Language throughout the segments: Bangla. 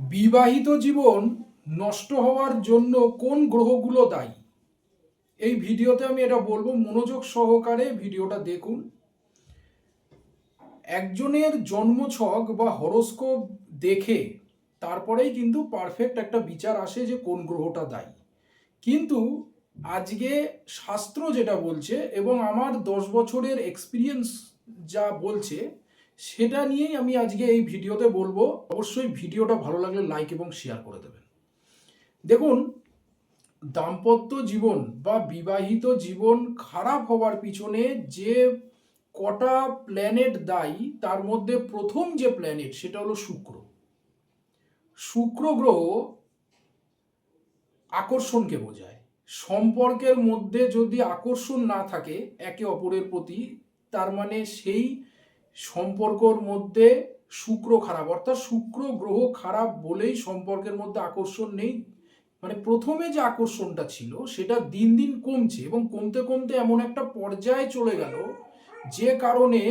বিবাহিত জীবন নষ্ট হওয়ার জন্য কোন গ্রহগুলো দায়ী? এই ভিডিওতে আমি এটা বলব, মনোযোগ সহকারে ভিডিওটা দেখুন। একজনের জন্মছক বা হরোস্কোপ দেখে তারপরেই কিন্তু পারফেক্ট একটা বিচার আসে যে কোন গ্রহটা দায়ী। কিন্তু আজকে শাস্ত্র যেটা বলছে এবং আমার দশ বছরের এক্সপিরিয়েন্স যা বলছে সেটা নিয়েই আমি আজকে এই ভিডিওতে বলব। অবশ্যই ভিডিওটা ভালো লাগলে লাইক এবং শেয়ার করে দেবেন। দেখুন, দাম্পত্য জীবন বা বিবাহিত জীবন খারাপ হওয়ার পিছনে যে কটা প্ল্যানেট দায়ী, তার মধ্যে প্রথম যে প্ল্যানেট সেটা হলো শুক্র। শুক্র গ্রহ আকর্ষণকে বোঝায়। সম্পর্কের মধ্যে যদি আকর্ষণ না থাকে, একে অপরের প্রতি, তার মানে সেই সম্পর্কর মধ্যে শুক্র খারাপ, অর্থাৎ শুক্র গ্রহ খারাপ বলেই সম্পর্কের মধ্যে আকর্ষণ নেই। মানে প্রথমে যে আকর্ষণটা ছিল, সেটা দিন দিন কমছে এবং কমতে কমতে এমন একটা পর্যায়ে চলে গেল যে কারণে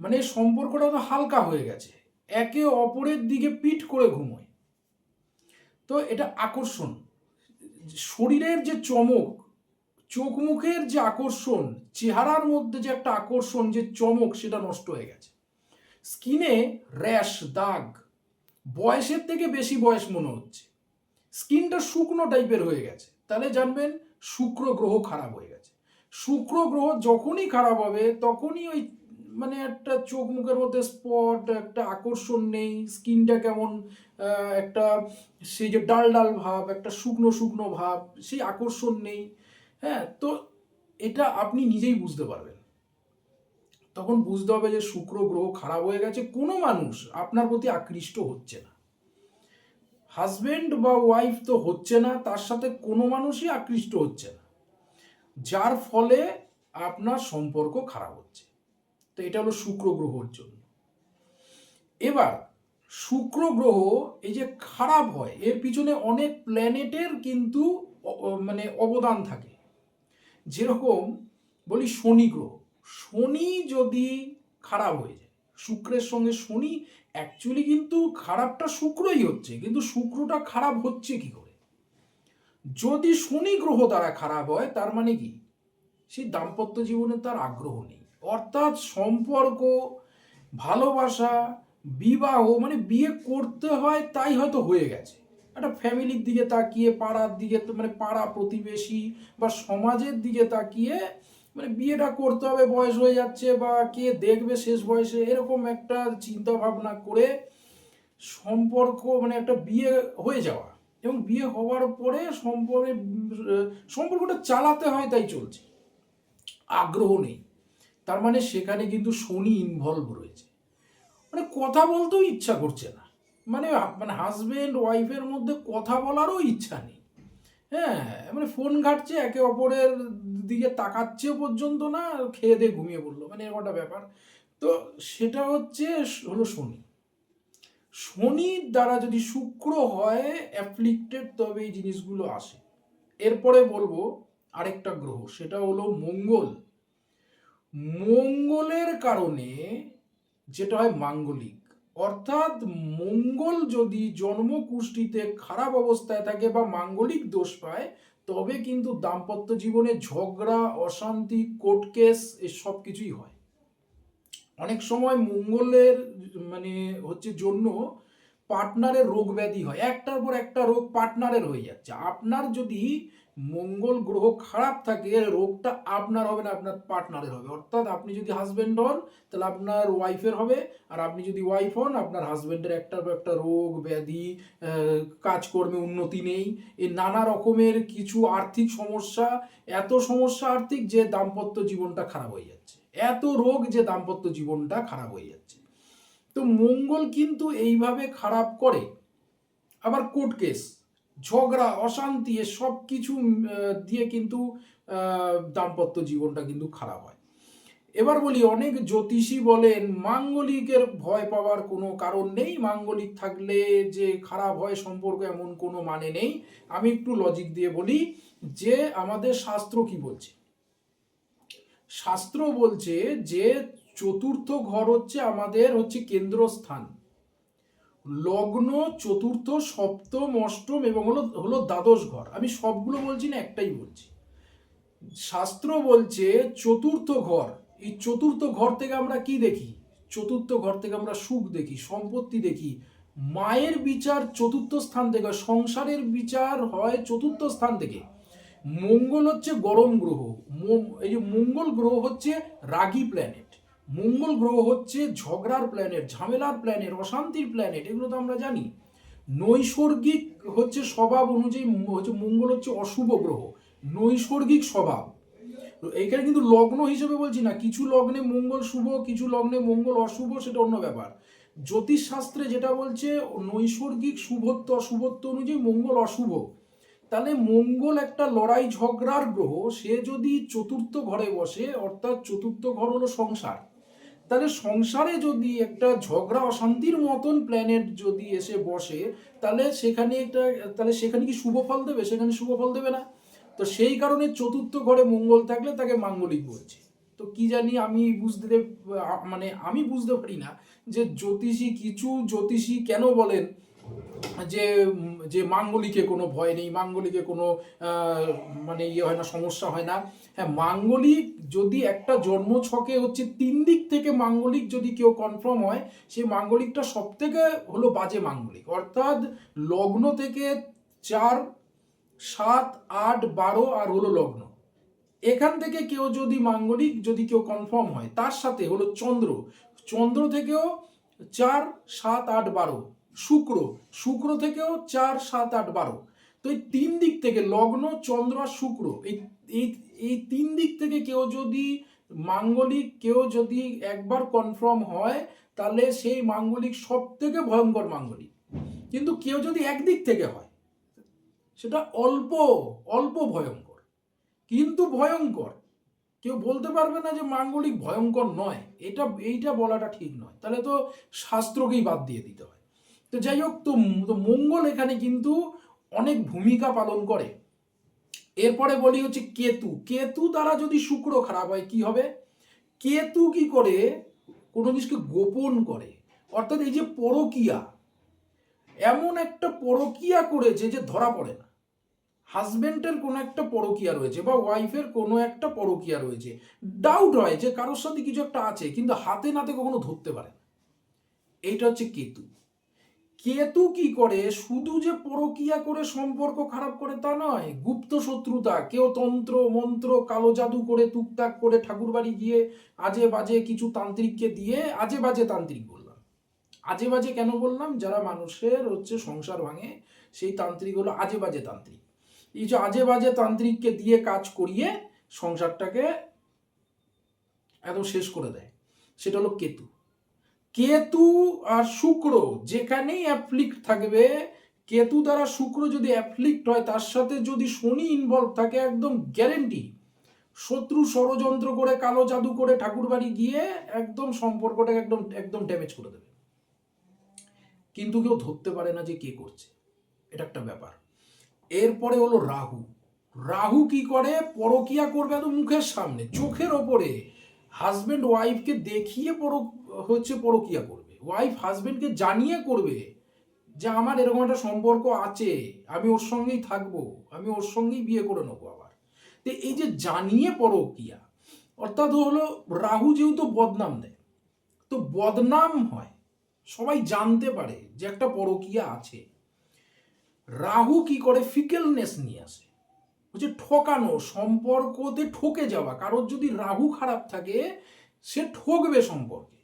মানে সম্পর্কটা তো হালকা হয়ে গেছে। একে অপরের দিকে পিঠ করে ঘুমোয়। তো এটা আকর্ষণ। শরীরের যে চমক চোখ মুখের যে আকর্ষণ, চেহারার মধ্যে যে একটা আকর্ষণ, যে চমক, সেটা নষ্ট হয়ে গেছে। স্কিনে র্যাশ, দাগ, বয়সের থেকে বেশি বয়স মনে হচ্ছে। স্কিনটা শুকনো টাইপের হয়ে গেছে। তাহলে জানবেন, শুক্র গ্রহ খারাপ হয়ে গেছে। শুক্র গ্রহ যখনই খারাপ হবে, তখনই ওই মানে একটা চোখ মুখের মধ্যে স্পট, একটা আকর্ষণ নেই। স্কিনটা কেমন একটা সেই যে ডাল ডাল ভাব, একটা শুকনো শুকনো ভাব, সেই আকর্ষণ নেই। হ্যাঁ তো এটা আপনি নিজেই বুঝতে পারবেন। তখন বুঝতে হবে যে শুক্র গ্রহ খারাপ হয়ে গেছে, কোনো মানুষ আপনার প্রতি আকৃষ্ট হচ্ছে না। হাজবেন্ড বা ওয়াইফ তো হচ্ছে না, তার সাথে কোনো মানুষই আকৃষ্ট হচ্ছে না। যার ফলে আপনার সম্পর্ক খারাপ হচ্ছে। তো এটা হলো শুক্র গ্রহর জন্য। এবার, শুক্র গ্রহ এই যে খারাপ হয়, এর পিছনে অনেক প্ল্যানেটের কিন্তু মানে অবদান থাকে। যেরকম বলি শনি গ্রহ, শনি যদি খারাপ হয়ে যায়, শুক্রের সঙ্গে শনি অ্যাকচুয়ালি কিন্তু খারাপটা শুক্রই হচ্ছে, কিন্তু শুক্রটা খারাপ হচ্ছে কি করে? যদি শনি গ্রহ দ্বারা খারাপ হয়, তার মানে কি? সেই দাম্পত্য জীবনে তার আগ্রহ নেই। অর্থাৎ সম্পর্ক, ভালোবাসা, বিবাহ মানে বিয়ে করতে হয়, তাই হয়তো হয়ে গেছে। একটা ফ্যামিলির দিকে তাকিয়ে, পাড়ার দিকে মানে পাড়া প্রতিবেশী বা সমাজের দিকে তাকিয়ে মানে বিয়েটা করতে হবে, বয়স হয়ে যাচ্ছে বা কে দেখবে শেষ বয়সে, এরকম একটা চিন্তা ভাবনা করে সম্পর্ক মানে একটা বিয়ে হয়ে যাওয়া। এবং বিয়ে হওয়ার পরে সম্পর্কে, সম্পর্কটা চালাতে হয় তাই চলছে। আগ্রহ নেই। তার মানে সেখানে কিন্তু শনি ইনভলভ রয়েছে। মানে কথা বলতেও ইচ্ছা করছে না। মানে মানে হাজবেন্ড ওয়াইফের মধ্যে কথা বলারও ইচ্ছা নেই। হ্যাঁ মানে ফোন ঘাটছে, একে অপরের দিকে তাকাচ্ছে পর্যন্ত না, খেয়ে দিয়ে ঘুমিয়ে পড়ল। মানে এরকম একটা ব্যাপার। তো সেটা হচ্ছে হলো শনি। শনির দ্বারা যদি শুক্র হয় অ্যাফ্লিক্টেড তবে এই জিনিসগুলো আসে। এরপরে বলব আরেকটা গ্রহ, সেটা হলো মঙ্গল। মঙ্গলের কারণে যেটা হয় মাঙ্গলিক। অর্থাৎ মঙ্গল যদি জন্মকুষ্ঠিতে খারাপ অবস্থায় থাকে বা মাঙ্গলিক দোষ পায়, তবে কিন্তু দাম্পত্য জীবনে ঝগড়া, অশান্তি, কোর্ট কেস এসব কিছুই হয়। অনেক সময় মঙ্গলের মানে হচ্ছে জন্য পার্টনারের রোগ ব্যাধি হয়। একটার পর একটা রোগ পার্টনারের হয়ে যাচ্ছে। আপনার যদি মঙ্গল গ্রহ খারাপ থাকে, রোগটা আপনার হবে না, আপনার পার্টনারের হবে। অর্থাৎ আপনি যদি হাজব্যান্ড হন, তাহলে আপনার ওয়াইফের হবে, আর আপনি যদি ওয়াইফ হন, আপনার হাজব্যান্ডের একটার পর একটা রোগ, ব্যাধি কাজকর্মে উন্নতি নেই। এ নানা রকমের কিছু আর্থিক সমস্যা, এত সমস্যা আর্থিক যে দাম্পত্য জীবনটা খারাপ হয়ে যাচ্ছে। এত রোগ যে দাম্পত্য জীবনটা খারাপ হয়ে যাচ্ছে। তো মঙ্গল কিন্তু এইভাবে খারাপ করে। আবার কোর্ট কেস ঝগড়া, অশান্তি সব কিছু দিয়ে কিন্তু দাম্পত্য জীবনটা কিন্তু খারাপ হয়। এবার বলি, অনেক জ্যোতিষী বলেন, মাঙ্গলিকের ভয় পাওয়ার কোনো কারণ নেই। মাঙ্গলিক থাকলে যে খারাপ হয়, সম্পর্ক এমন কোনো মানে নেই। আমি একটু লজিক দিয়ে বলি, যে আমাদের শাস্ত্র কি বলছে? শাস্ত্র বলছে যে চতুর্থ ঘর হচ্ছে আমাদের হচ্ছে কেন্দ্রস্থান। লগ্ন, চতুর্থ, সপ্তম, অষ্টম এবং হলো হলো দ্বাদশ ঘর। আমি সবগুলো বলছি না, একটাই বলছি। শাস্ত্র বলছে চতুর্থ ঘর। এই চতুর্থ ঘর থেকে আমরা কি দেখি? চতুর্থ ঘর থেকে আমরা সুখ দেখি, সম্পত্তি দেখি। মায়ের বিচার চতুর্থ স্থান থেকে, সংসারের বিচার হয় চতুর্থ স্থান থেকে। মঙ্গল হচ্ছে গরম গ্রহ। এই যে মঙ্গল গ্রহ হচ্ছে রাগী প্ল্যানেট মঙ্গল গ্রহ হচ্ছে ঝগড়ার প্ল্যানেট ঝামেলার প্ল্যানেট অশান্তির প্ল্যানেট এগুলো তো আমরা জানি। নৈসর্গিক হচ্ছে স্বভাব অনুযায়ী হচ্ছে, মঙ্গল হচ্ছে অশুভ গ্রহ, নৈসর্গিক স্বভাব। এইখানে কিন্তু লগ্ন হিসেবে বলছি না, কিছু লগ্নে মঙ্গল শুভ, কিছু লগ্নে মঙ্গল অশুভ, সেটা অন্য ব্যাপার। জ্যোতিষ শাস্ত্রে যেটা বলছে, নৈসর্গিক শুভত্ব, অশুভত্ব অনুযায়ী মঙ্গল অশুভ। তাহলে মঙ্গল একটা লড়াই ঝগড়ার গ্রহ, সে যদি চতুর্থ ঘরে বসে, অর্থাৎ চতুর্থ ঘর হলো সংসার। তাহলে সংসারে যদি একটা ঝগড়া, অশান্তির মতন প্ল্যানেট যদি এসে বসে, তাহলে সেখানে একটা, তাহলে সেখানে কি শুভ ফল দেবে? সেখানে শুভ ফল দেবে না। তো সেই কারণে চতুর্থ ঘরে মঙ্গল থাকলে তাকে মাঙ্গলিক বলছে। তো কি জানি আমি বুঝতে মানে আমি বুঝতে পারি না যে জ্যোতিষী কিছু জ্যোতিষী কেন বলেন যে যে মাঙ্গলিকে কোনো ভয় নেই, মাঙ্গলিকে কোনো মানে ইয়ে হয় না, সমস্যা হয় না। হ্যাঁ মাঙ্গলিক যদি একটা জন্ম ছকে হচ্ছে তিন দিক থেকে মাঙ্গলিক যদি কেউ কনফার্ম হয়, সেই মাঙ্গলিকটা সব থেকে হলো বাজে মাঙ্গলিক। অর্থাৎ লগ্ন থেকে চার, সাত, আট, বারো আর হলো লগ্ন। এখান থেকে কেউ যদি মাঙ্গলিক যদি কেউ কনফার্ম হয়, তার সাথে হলো চন্দ্র। চন্দ্র থেকেও চার, সাত, আট, বারো। শুক্র শুক্র থেকেও চার, সাত, আট, বারো। তো এই তিন দিক থেকে লগ্ন, চন্দ্র আর শুক্র, এই এই তিন দিক থেকে কেউ যদি মাঙ্গলিক, কেউ যদি একবার কনফার্ম হয়, তাহলে সেই মাঙ্গলিক সব থেকে ভয়ঙ্কর মাঙ্গলিক। কিন্তু কেউ যদি একদিক থেকে হয়, সেটা অল্প অল্প ভয়ঙ্কর। কিন্তু ভয়ঙ্কর, কেউ বলতে পারবে না যে মাঙ্গলিক ভয়ঙ্কর নয়। এটা, এইটা বলাটা ঠিক নয়। তাহলে তো শাস্ত্রকেই বাদ দিয়ে দিতে হয়। তো যাই হোক, তো মঙ্গল এখানে কিন্তু অনেক ভূমিকা পালন করে। এরপরে বলি হচ্ছে কেতু। কেতু দ্বারা যদি শুক্র খারাপ হয়, কি হবে? কেতু কি করে? কোনো জিনিসকে গোপন করে। অর্থাৎ এই যে পরকিয়া, এমন একটা পরকিয়া করেছে যে ধরা পড়ে না। হাজবেন্ডের কোনো একটা পরকিয়া রয়েছে বা ওয়াইফের কোনো একটা পরকিয়া রয়েছে। ডাউট হয় যে কারোর সাথে কিছু একটা আছে, কিন্তু হাতে নাতে কখনো ধরতে পারে না। এইটা হচ্ছে কেতু। কেতু কি করে? শুধু যে পরকিয়া করে সম্পর্ক খারাপ করে তা নয়, গুপ্ত শত্রুতা, কেউ তন্ত্র, মন্ত্র, কালো জাদু করে টুকটাক করে ঠাকুর বাড়ি গিয়ে আজে বাজে কিছু তান্ত্রিককে দিয়ে আজে বাজে তান্ত্রিক বললাম। আজে বাজে কেন বললাম? যারা মানুষের হচ্ছে সংসার ভাঙে, সেই তান্ত্রিক হলো আজে বাজে তান্ত্রিক। এই যে আজে বাজে তান্ত্রিককে দিয়ে কাজ করিয়ে সংসারটাকে একদম শেষ করে দেয়, সেটা হলো কেতু। কেতু আর শুক্র যেখানেই অ্যাপ্লিক্ট থাকবে, কেতু দ্বারা শুক্র যদি অ্যাপ্লিক্ট হয়, তার সাথে যদি শনি ইনভলভ থাকে, একদম গ্যারেন্টি শত্রু ষড়যন্ত্র করে, কালো জাদু করে ঠাকুর বাড়ি গিয়ে একদম সম্পর্কটাকে একদম একদম ড্যামেজ করে দেবে। কিন্তু কেউ ধরতে পারে না যে কে করছে। এটা একটা ব্যাপার। এরপরে হলো রাহু। রাহু কি করে? পরকিয়া করবে একদম মুখের সামনে, চোখের ওপরে। হাজবেন্ড ওয়াইফকে দেখিয়ে পর হচ্ছে পরকিয়া করবে। ওয়াইফ হাজবেন্ডকে জানিয়ে করবে যে আমার এরকম একটা সম্পর্ক আছে, আমি ওর সঙ্গেই থাকব, আমি ওর সঙ্গেই বিয়ে করে নেব আবার। তো এই যে জানিয়ে পরকিয়া, অর্থাৎ হলো রাহু যেহেতু বদনাম দেয়, তো বদনাম হয়, সবাই জানতে পারে যে একটা পরকিয়া আছে। রাহু কি করে ফিকেলনেস নিয়ে আসে হচ্ছে ঠকানো, সম্পর্কতে ঠকে যাওয়া, কারোর যদি রাহু খারাপ থাকে, সে ঠকবে সম্পর্কে।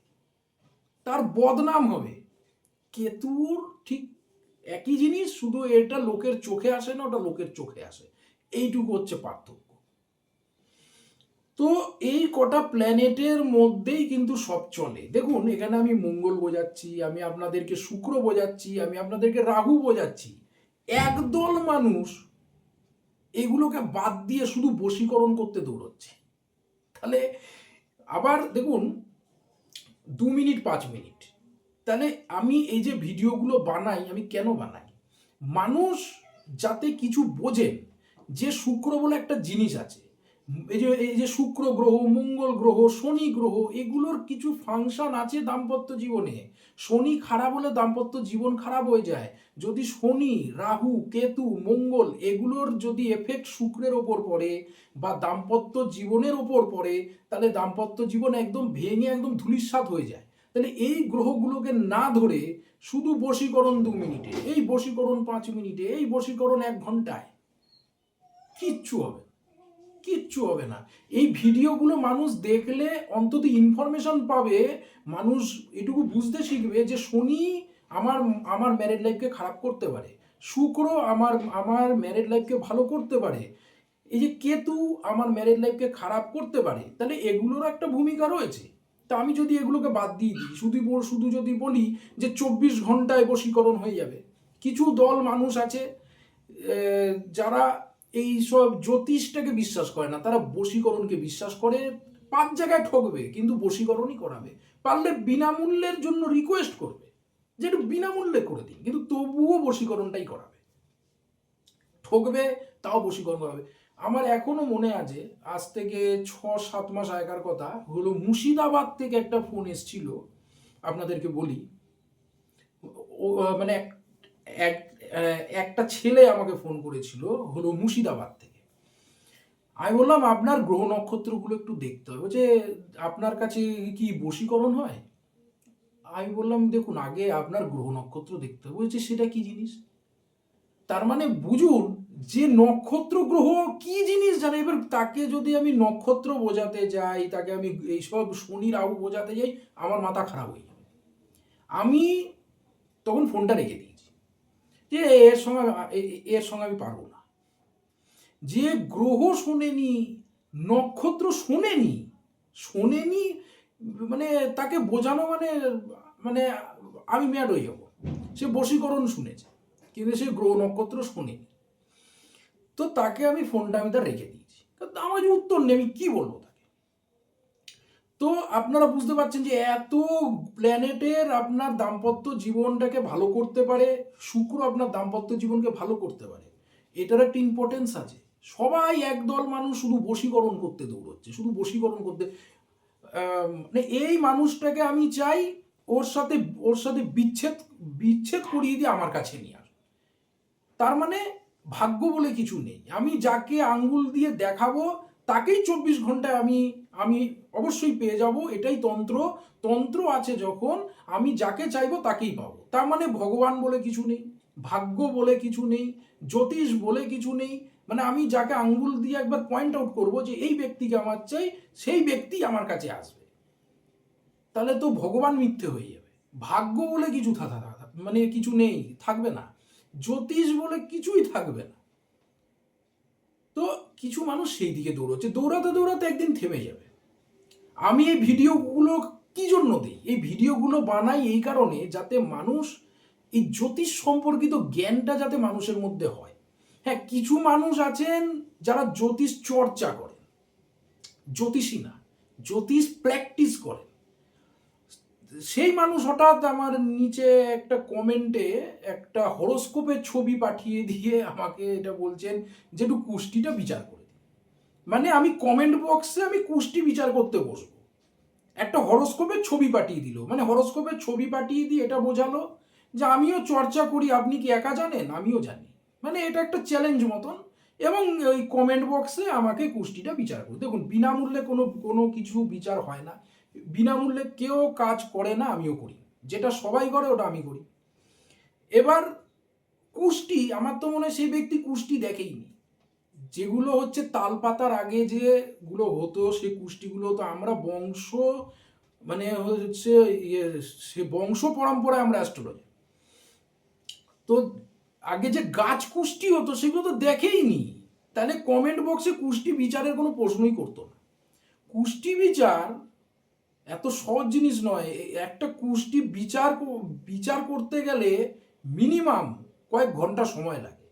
তার বদনাম হবে। কেতুর ঠিক একই জিনিস, শুধু এটা লোকের চোখে আসে না, ওটা লোকের চোখে আসে। এইটুকু হচ্ছে পার্থক্য। তো এই কটা প্ল্যানেটের মধ্যেই কিন্তু সব চলে। দেখুন, এখানে আমি মঙ্গল বোঝাচ্ছি, আমি আপনাদেরকে শুক্র বোঝাচ্ছি, আমি আপনাদেরকে রাহু বোঝাচ্ছি। একদল মানুষ এগুলোকে বাদ দিয়ে শুধু বশীকরণ করতে দৌড়চ্ছে। তাহলে আবার দেখুন দু মিনিট, পাঁচ মিনিট। তাহলে আমি এই যে ভিডিওগুলো বানাই, আমি কেন বানাই? মানুষ যাতে কিছু বোঝেন, যে শুক্র বলে একটা জিনিস আছে এই যে এই যে শুক্র গ্রহ, মঙ্গল গ্রহ, শনি গ্রহ, এগুলোর কিছু ফাংশন আছে দাম্পত্য জীবনে। শনি খারাপ হলে দাম্পত্য জীবন খারাপ হয়ে যায়। যদি শনি, রাহু, কেতু, মঙ্গল এগুলোর যদি এফেক্ট শুক্রের ওপর পড়ে বা দাম্পত্য জীবনের ওপর পড়ে, তাহলে দাম্পত্য জীবন একদম ভেঙে, একদম ধূলিসাৎ হয়ে যায়। তাহলে এই গ্রহগুলোকে না ধরে শুধু বশীকরণ দু মিনিটে, এই বশীকরণ পাঁচ মিনিটে, এই বশীকরণ এক ঘন্টায়, কিচ্ছু হবে। কিচ্ছু হবে না। এই ভিডিওগুলো মানুষ দেখলে অন্তত ইনফরমেশন পাবে, মানুষ এটুকু বুঝতে শিখবে যে শনি আমার আমার ম্যারেড লাইফকে খারাপ করতে পারে, শুক্র আমার আমার ম্যারেড লাইফকে ভালো করতে পারে, এই যে কেতু আমার ম্যারেড লাইফকে খারাপ করতে পারে, তাহলে এগুলোর একটা ভূমিকা রয়েছে। তা আমি যদি এগুলোকে বাদ দিয়ে দিই, শুধু শুধু যদি বলি যে চব্বিশ ঘন্টায় বশীকরণ হয়ে যাবে, কিছু দল মানুষ আছে যারা এই সব জ্যোতিষটাকে বিশ্বাস করে না। তারা বশীকরণকে বিশ্বাস করে, পাঁচ জায়গায় ঠকবে, কিন্তু বশীকরণই করাবে। পারলে বিনামূল্যের জন্য রিকোয়েস্ট করবে, যে একটু বিনামূল্যে করে দিন, কিন্তু তবুও বশীকরণটাই করাবে। ঠকবে, তাও বশীকরণ করাবে। আমার এখনও মনে আছে, আজ থেকে ছ সাত মাস আগেকার কথা, হলো মুর্শিদাবাদ থেকে একটা ফোন এসছিল, আপনাদেরকে বলি। মানে এক- একটা ছেলে আমাকে ফোন করেছিল, হলো মুর্শিদাবাদ থেকে। আমি বললাম, আপনার গ্রহ নক্ষত্রগুলো একটু দেখতে হবে। যে আপনার কাছে কি বশীকরণ হয়? আমি বললাম, দেখুন, আগে আপনার গ্রহ নক্ষত্র দেখতে হবে। বলছে, সেটা কি জিনিস? তার মানে বুঝুন, যে নক্ষত্র গ্রহ কি জিনিস জানে? এবার তাকে যদি আমি নক্ষত্র বোঝাতে যাই তাকে আমি এইসব শনি, রাহু বোঝাতে যাই আমার মাথা খারাপ হয়ে যাবে। আমি তখন ফোনটা রেখে দিয়েছি যে এর সঙ্গে এর সঙ্গে আমি পারব না। যে গ্রহ শোনেনি, নক্ষত্র শোনেনি শোনেনি মানে তাকে বোঝানো মানে মানে আমি ম্যাড হয়ে যাব। সে বশীকরণ শুনেছে, কিন্তু সে গ্রহ নক্ষত্র শোনেনি। তো তাকে আমি ফোনটা আমি তার রেখে দিয়েছি। আমার যে উত্তর নেই, আমি কী বলব? তো আপনারা বুঝতে পারছেন যে এত প্ল্যানেটের আপনার দাম্পত্য জীবনটাকে ভালো করতে পারে, শুক্র আপনার দাম্পত্য জীবনকে ভালো করতে পারে। এটার একটা ইম্পর্টেন্স আছে। সবাই একদল মানুষ শুধু বশীকরণ করতে দৌড়চ্ছে, শুধু বশীকরণ করতে। মানে এই মানুষটাকে আমি চাই ওর সাথে ওর সাথে বিচ্ছেদ বিচ্ছেদ করিয়ে দিয়ে আমার কাছে নিয়ে আস তার মানে ভাগ্য বলে কিছু নেই। আমি যাকে আঙ্গুল দিয়ে দেখাবো তাকেই চব্বিশ ঘন্টায় আমি আমি অবশ্যই পেয়ে যাব, এটাই তন্ত্র। তন্ত্র আছে যখন আমি যাকে চাইব তাকেই পাবো। তার মানে ভগবান বলে কিছু নেই, ভাগ্য বলে কিছু নেই, জ্যোতিষ বলে কিছু নেই। মানে আমি যাকে আঙ্গুল দিয়ে একবার পয়েন্ট আউট করব যে এই ব্যক্তিকে আমার চাই, সেই ব্যক্তি আমার কাছে আসবে। তাহলে তো ভগবান মিথ্যে হয়ে যাবে। ভাগ্য বলে কিছু থাকা মানে কিছু নেই, থাকবে না। জ্যোতিষ বলে কিছুই থাকবে না। তো কিছু মানুষ সেই দিকে দৌড়চ্ছে, দৌড়াতে দৌড়াতে একদিন থেমে যাবে। আমি এই ভিডিওগুলো কি জন্য দিই? এই ভিডিওগুলো বানাই এই কারণে যাতে মানুষ এই জ্যোতিষ সম্পর্কিত জ্ঞানটা যাতে মানুষের মধ্যে হয়। হ্যাঁ কিছু মানুষ আছেন যারা জ্যোতিষ চর্চা করেন। জ্যোতিষী না, জ্যোতিষ প্র্যাকটিস করেন। সেই মানুষ হঠাৎ আমার নিচে একটা কমেন্টে একটা হরোস্কোপের ছবি পাঠিয়ে দিয়ে আমাকে এটা বলছেন যে, একটু কুষ্টিটা বিচার করে দিন। মানে আমি কমেন্ট বক্সে আমি কুষ্টি বিচার করতে বসবো। একটা হরোস্কোপের ছবি পাঠিয়ে দিল। মানে হরোস্কোপের ছবি পাঠিয়ে দিয়ে এটা বোঝালো যে, আমিও চর্চা করি, আপনি কি একা জানেন? আমিও জানি। মানে এটা একটা চ্যালেঞ্জ মতন এবং ওই কমেন্ট বক্সে আমাকে কুষ্টিটা বিচার করুন দেখুন, বিনামূল্যে কোনো কোনো কিছু বিচার হয় না। বিনামূল্যে কেউ কাজ করে না, আমিও করি। যেটা সবাই করে, ওটা আমি করি। এবার কুষ্টি, আমার তো মনে হয় সেই ব্যক্তি কুষ্টি দেখেইনি। যেগুলো হচ্ছে তালপাতার আগে যেগুলো হতো, সেই কুষ্টিগুলো তো আমরা বংশ মানে হচ্ছে ইয়ে সে বংশ পরম্পরায় আমরা অ্যাস্ট্রোলজি তো আগে যে গাছ কুষ্টি হতো, সেগুলো তো দেখেইনি। তাহলে কমেন্ট বক্সে কুষ্টি বিচারের কোনো প্রশ্নই করতো না। কুষ্টি বিচার এত সহজ জিনিস নয়। একটা কুষ্টি বিচার বিচার করতে গেলে মিনিমাম কয়েক ঘণ্টা সময় লাগে।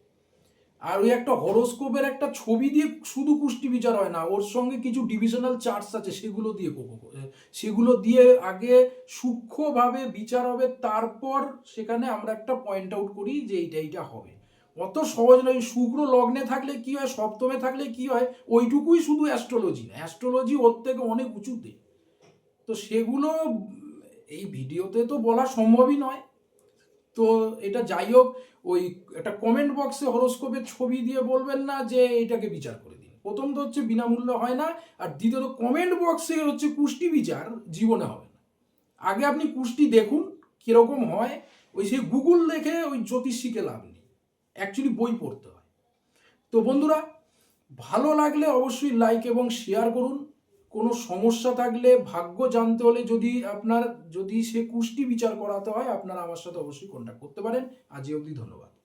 আর ওই একটা হরোস্কোপের একটা ছবি দিয়ে শুধু কুষ্টি বিচার হয় না, ওর সঙ্গে কিছু ডিভিশনাল চার্টস আছে, সেগুলো দিয়ে সেগুলো দিয়ে আগে সূক্ষ্মভাবে বিচার হবে, তারপর সেখানে আমরা একটা পয়েন্ট আউট করি যে এইটা এইটা হবে। অত সহজ নয় শুক্র লগ্নে থাকলে কি হয়, সপ্তমে থাকলে কি হয়, ওইটুকুই শুধু অ্যাস্ট্রোলজি না। অ্যাস্ট্রোলজি ওর থেকে অনেক উঁচুতে। তো সেগুলো, এই ভিডিওতে তো বলা সম্ভবই নয়। তো এটা যাই হোক, ওই একটা কমেন্ট বক্সে হরস্কোপের ছবি দিয়ে বলবেন না যে এটাকে বিচার করে দিন। প্রথম তো হচ্ছে বিনামূল্য হয় না, আর দ্বিতীয়ত কমেন্ট বক্সে হচ্ছে কুষ্টি বিচার জীবনে হবে না। আগে আপনি কুষ্টি দেখুন, কীরকম হয়, ওই সেই গুগল দেখে ওই জ্যোতিষ শিখে লাভ নেই। অ্যাকচুয়ালি বই পড়তে হয়। তো বন্ধুরা, ভালো লাগলে অবশ্যই লাইক এবং শেয়ার করুন। কোনো সমস্যা থাকলে ভাগ্য জানতে হলে যদি আপনার, যদি সে কুষ্টি বিচার করাতে হয়, আপনারা আমার সাথে অবশ্যই কন্ট্যাক্ট করতে পারেন। আজ অবধি ধন্যবাদ।